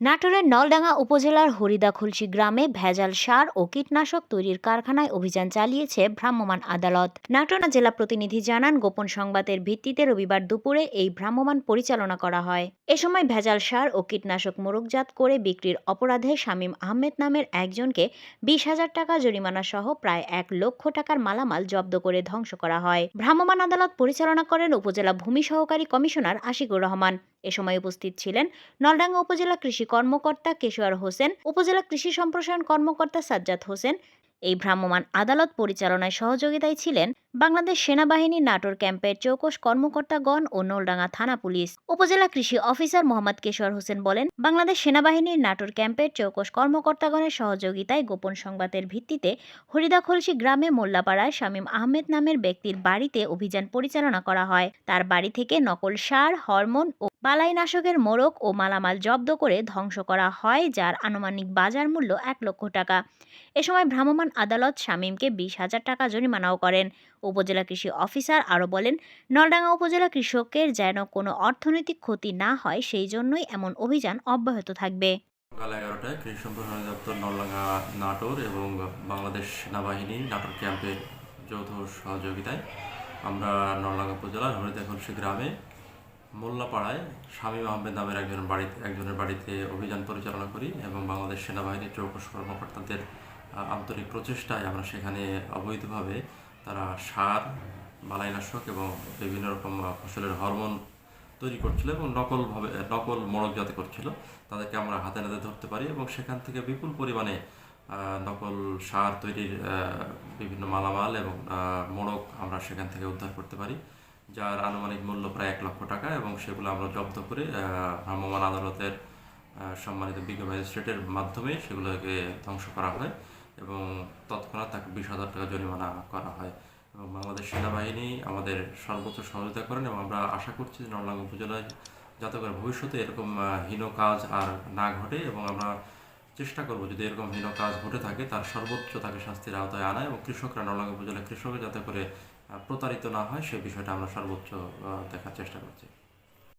নাটোরের নলডাঙ্গা উপজেলার হরিদাখুলসি গ্রামে ভেজাল সার ও কীটনাশক তৈরির কারখানায় অভিযান চালিয়েছে ভ্রাম্যমাণ আদালত। নাটোর জেলা প্রতিনিধি জানান, গোপন সংবাদের ভিত্তিতে রবিবার দুপুরে এই ভ্রাম্যমাণ পরিচালনা করা হয়। এ সময় ভেজাল সার ও কীটনাশক মোরগজাত করে বিক্রির অপরাধে শামীম আহমেদ নামের একজনকে বিশ হাজার টাকা জরিমানা সহ প্রায় এক লক্ষ টাকার মালামাল জব্দ করে ধ্বংস করা হয়। ভ্রাম্যমাণ আদালত পরিচালনা করেন উপজেলা ভূমি সহকারী কমিশনার আশিকুর রহমান। এ সময় উপস্থিত ছিলেন নলডাঙ্গা উপজেলা কৃষি কর্মকর্তা কেশোয়ার হোসেন, উপজেলা কৃষি সম্প্রসারণ কর্মকর্তা সাজ্জাদ হোসেন। এই ভ্রাম্যমাণ আদালত পরিচালনায় সহযোগিতায় ছিলেন বাংলাদেশ সেনাবাহিনী নাটোর ক্যাম্পের চৌকশ কর্মকর্তাগণ ও নলডাঙ্গা থানা পুলিশ। উপজেলা কৃষি অফিসার মোহাম্মদ কেশোয়ার হোসেন বলেন, বাংলাদেশ সেনাবাহিনীর নাটোর ক্যাম্পের চৌকশ কর্মকর্তাগণের সহযোগিতায় গোপন সংবাদের ভিত্তিতে হরিদাখলসি গ্রামে মোল্লাপাড়ায় শামীম আহমেদ নামের ব্যক্তির বাড়িতে অভিযান পরিচালনা করা হয়। তার বাড়ি থেকে নকল সার, হরমোন ও বালাইনাশকের মোড়ক ও মালামাল জব্দ করে ধ্বংস করা হয়, যার আনুমানিক বাজার মূল্য এক লক্ষ টাকা। এ সময় ভ্রাম্যমাণ আদালত শামীমকে বিশ হাজার টাকা জরিমানাও করেন। উপজেলা কৃষি অফিসার আরও বলেন, নলডাঙ্গা উপজেলা কৃষকের যেন কোনো অর্থনৈতিক ক্ষতি না হয়, সেই জন্যই এমন অভিযান অব্যাহত থাকবে। সকাল এগারোটায় কৃষি সম্প্রসারণ দপ্তর নলডাঙ্গা নাটোর এবং বাংলাদেশ সেনাবাহিনী নাটোর ক্যাম্পের যৌথ সহযোগিতায় আমরা নলডাঙ্গা উপজেলার হরিদাখলসি গ্রামে মোল্লাপাড়ায় শামীম আহমেদ নামের একজন বাড়িতে, একজনের বাড়িতে অভিযান পরিচালনা করি এবং বাংলাদেশ সেনাবাহিনীর চৌকশ কর্মকর্তাদের আন্তরিক প্রচেষ্টায় আমরা সেখানে অবৈধভাবে তারা সার, বালাইনাশক এবং বিভিন্ন রকম ফসলের হরমোন তৈরি করছিল এবং নকলভাবে নকল মোড়কজাত করছিল, তাদেরকে আমরা হাতে নাতে ধরতে পারি এবং সেখান থেকে বিপুল পরিমাণে নকল সার তৈরির বিভিন্ন মালামাল এবং মোড়ক আমরা সেখান থেকে উদ্ধার করতে পারি, যার আনুমানিক মূল্য প্রায় এক লক্ষ টাকা এবং সেগুলো আমরা জব্দ করে ভ্রাম্যমাণ আদালতের সম্মানিত বিজ্ঞ ম্যাজিস্ট্রেটের মাধ্যমে সেগুলোকে ধ্বংস করা হয় এবং বিশ হাজার টাকা জরিমানা করা হয়। এবং বাংলাদেশ সেনাবাহিনী আমাদের সর্বোচ্চ সহযোগিতা করেন এবং আমরা আশা করছি যে নলডাঙ্গা উপজেলায় যাতে করে ভবিষ্যতে এরকম হীন কাজ আর না ঘটে এবং আমরা চেষ্টা করব যদি এরকম হীন কাজ ঘটে থাকে, তার সর্বোচ্চ তাকে শাস্তির আওতায় আনা এবং কৃষকরা নলডাঙ্গা উপজেলার কৃষকরা যাতে করে প্রতারিত না হয়, সে বিষয়টা আমরা সর্বোচ্চ দেখার চেষ্টা করছি।